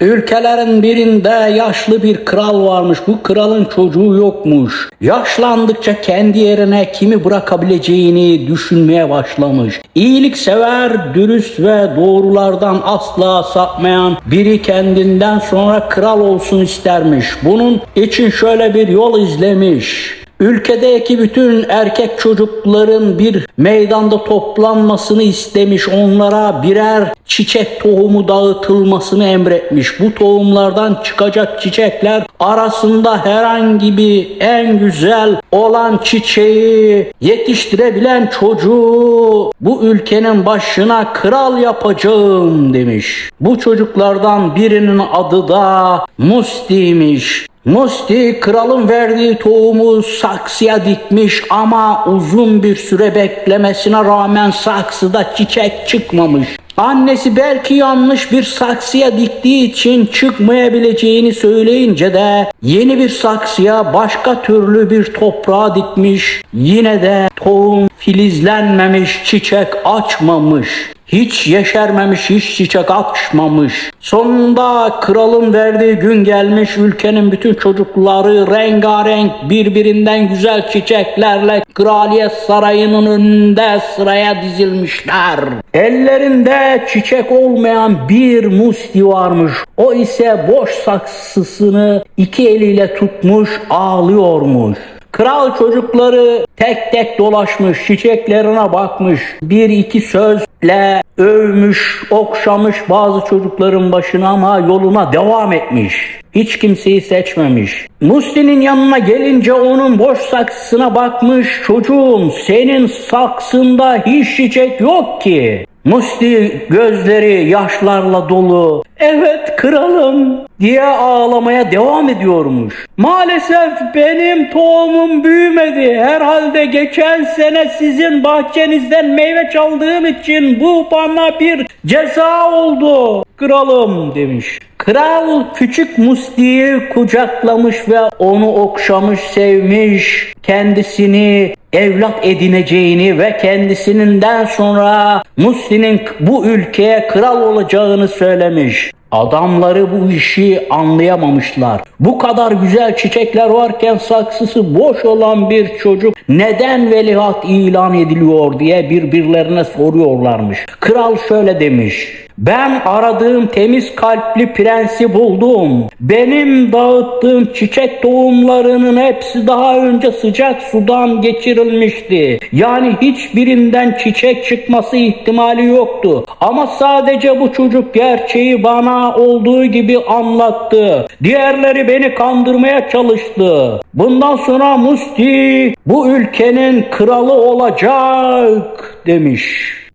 Ülkelerin birinde yaşlı bir kral varmış. Bu kralın çocuğu yokmuş. Yaşlandıkça kendi yerine kimi bırakabileceğini düşünmeye başlamış. İyilik sever, dürüst ve doğrulardan asla sapmayan biri kendinden sonra kral olsun istermiş. Bunun için şöyle bir yol izlemiş. Ülkedeki bütün erkek çocukların bir meydanda toplanmasını istemiş. Onlara birer çiçek tohumu dağıtılmasını emretmiş. Bu tohumlardan çıkacak çiçekler arasında herhangi bir en güzel olan çiçeği yetiştirebilen çocuğu bu ülkenin başına kral yapacağım demiş. Bu çocuklardan birinin adı da Musti'ymiş. Musti kralın verdiği tohumu saksıya dikmiş ama uzun bir süre beklemesine rağmen saksıda çiçek çıkmamış. Annesi belki yanlış bir saksıya diktiği için çıkmayabileceğini söyleyince de yeni bir saksıya başka türlü bir toprağa dikmiş. Yine de tohum filizlenmemiş, çiçek açmamış. Hiç yeşermemiş, hiç çiçek açmamış. Sonunda kralın verdiği gün gelmiş, ülkenin bütün çocukları rengarenk birbirinden güzel çiçeklerle kraliyet sarayının önünde sıraya dizilmişler. Ellerinde çiçek olmayan bir musti varmış. O ise boş saksısını iki eliyle tutmuş ağlıyormuş. Kral çocukları tek tek dolaşmış, çiçeklerine bakmış, bir iki sözle övmüş, okşamış bazı çocukların başına ama yoluna devam etmiş. Hiç kimseyi seçmemiş. Musti'nin yanına gelince onun boş saksısına bakmış. Çocuğum senin saksında hiç çiçek yok ki. Musti gözleri yaşlarla dolu. Evet kralım diye ağlamaya devam ediyormuş. Maalesef benim tohumum büyümedi. Herhalde geçen sene sizin bahçenizden meyve çaldığım için bu bana bir ceza oldu. Kralım demiş. Kral küçük Musti'yi kucaklamış ve onu okşamış, sevmiş. Kendisini evlat edineceğini ve kendisinden sonra Musti'nin bu ülkeye kral olacağını söylemiş. Adamları bu işi anlayamamışlar. Bu kadar güzel çiçekler varken saksısı boş olan bir çocuk neden veliaht ilan ediliyor diye birbirlerine soruyorlarmış. Kral şöyle demiş. Ben aradığım temiz kalpli prensi buldum. Benim dağıttığım çiçek tohumlarının hepsi daha önce sıcak sudan geçirilmişti. Yani hiçbirinden çiçek çıkması ihtimali yoktu. Ama sadece bu çocuk gerçeği bana olduğu gibi anlattı. Diğerleri beni kandırmaya çalıştı. Bundan sonra Musti bu ülkenin kralı olacak demiş.